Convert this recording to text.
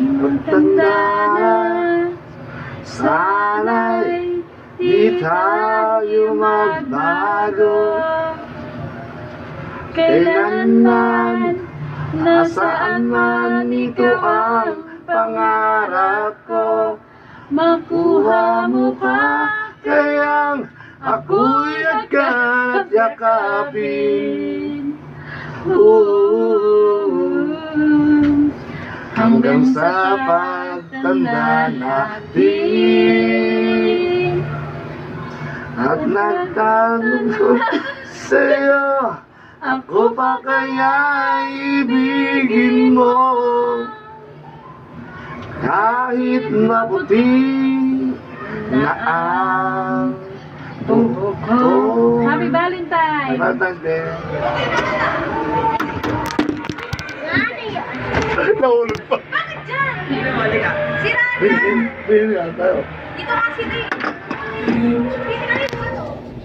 Magtanda na Sana'y di tayo magbago. Kailanman Nasaan man ito ang pangarap ko. Makuha mo pa Kayang ako'y agad yakapin Hanggang sa pagtanda natin. At nagtanong ko sa'yo Ako pa kaya ibigin mo? Kahit maputi na ang buhok ko Happy Valentine! Valentine's Day Nahulog pa. Bakit dyan? Sira na. Dito kasi din. Eh.